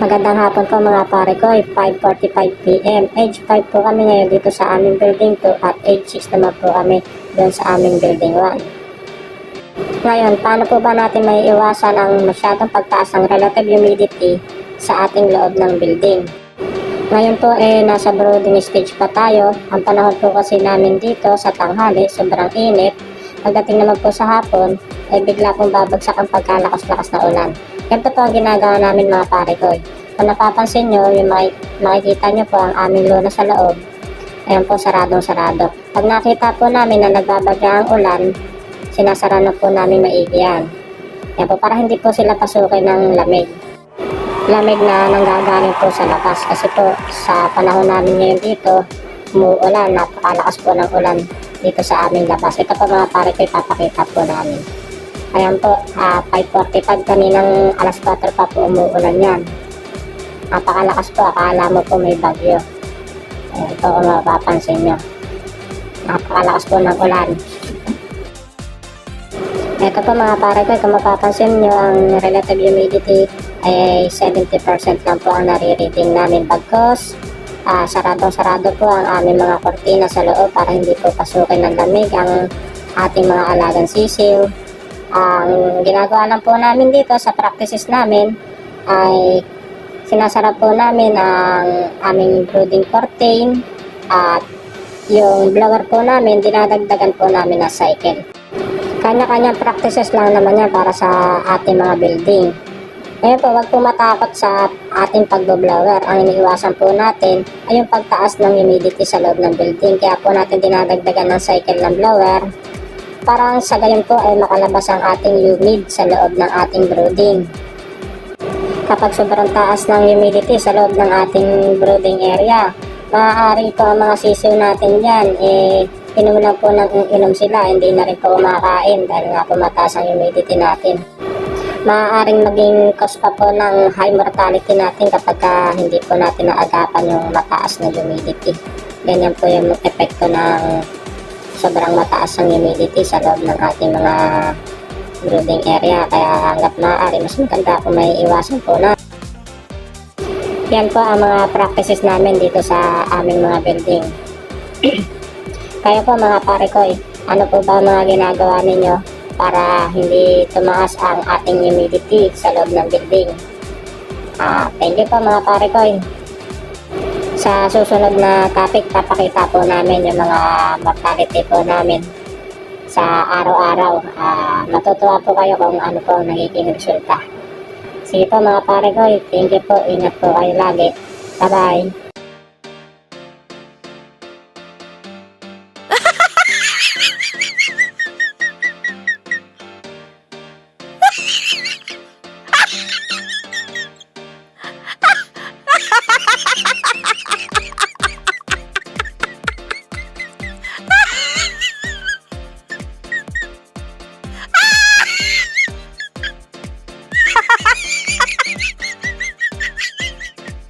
Magandang hapon po mga pare ko, 5.45pm. Age 5 po kami ngayon dito sa aming building 2 at age 6 naman po kami doon sa aming building 1. Ngayon, paano po ba natin may iwasan ang masyadong pagtaas ng relative humidity sa ating loob ng building? Ngayon po eh nasa brooding stage pa tayo. Ang panahon po kasi namin dito sa tanghali, sobrang init. Pagdating naman po sa hapon, ay bigla pong babagsak ang pagkalakas-lakas na ulan. Ganito po ang ginagawa namin mga pare ko. Kung napapansin nyo, yung maki- makikita nyo po ang aming luna sa loob. Ayan po, saradong-sarado. Pag nakita po namin na nagbabagya ang ulan, sinasara na po namin maigi yan. Ayan po, para hindi po sila pasukin ng lamig. Lamig na nanggagaling po sa labas. Kasi po, sa panahon namin ngayon dito, umuulan, napakalakas po ng ulan dito sa aming labas. Ito po mga pare ipapakita po namin. Ayan po, ah 5.45 kaninang alas 4 pa po umuulan yan. Napakalakas po, akala mo po may bagyo. Ayan, ito kung mapapansin nyo. Napakalakas po ng ulan. Ito po mga pare kung mapapansin nyo, ang relative humidity ay 70% lang po ang nare-reading namin bagkos. Ah, saradong-sarado po ang aming mga kortina sa loob para hindi po pasukin ng lamig ang ating mga alagang sisiw. Ang ginagawa lang po namin dito sa practices namin ay sinasara po namin ang aming brooding curtain at yung blower po namin dinadagdagan po namin na cycle. Kanya-kanyang practices lang naman yan para sa ating mga building. Ngayon po, wag po matakot sa ating pagbo-blower. Ang iniiwasan po natin ay yung pagtaas ng humidity sa loob ng building. Kaya po natin dinadagdagan ng cycle ng blower para sa gayon po ay makalabas ang ating humid sa loob ng ating brooding. Kapag sobrang taas ng humidity sa loob ng ating brooding area, maaari po ang mga sisiw natin dyan, eh, inom lang po ng inom sila, hindi na rin po kumakain dahil nga po mataas ang humidity natin. Maaaring maging cause pa po ng high mortality natin kapag ka hindi po natin naagapan yung mataas na humidity. Ganyan po yung epekto ng sobrang mataas ang humidity sa loob ng ating mga brooding area. Kaya hanggat maaari, mas maganda kung may iwasan po na. Yan po ang mga practices namin dito sa aming mga building. Kayo po mga pare ko, eh, ano po ba mga ginagawa ninyo para hindi tumaas ang ating humidity sa loob ng building? Ah, thank you po mga pare ko. eh sa susunod na topic, papakita po namin yung mga mortality po namin sa araw-araw. Uh, matutuwa po kayo kung ano po ang nagiging resulta. Sige po mga pare ko, thank you po. Ingat po kayo lagi. Bye-bye. Ah!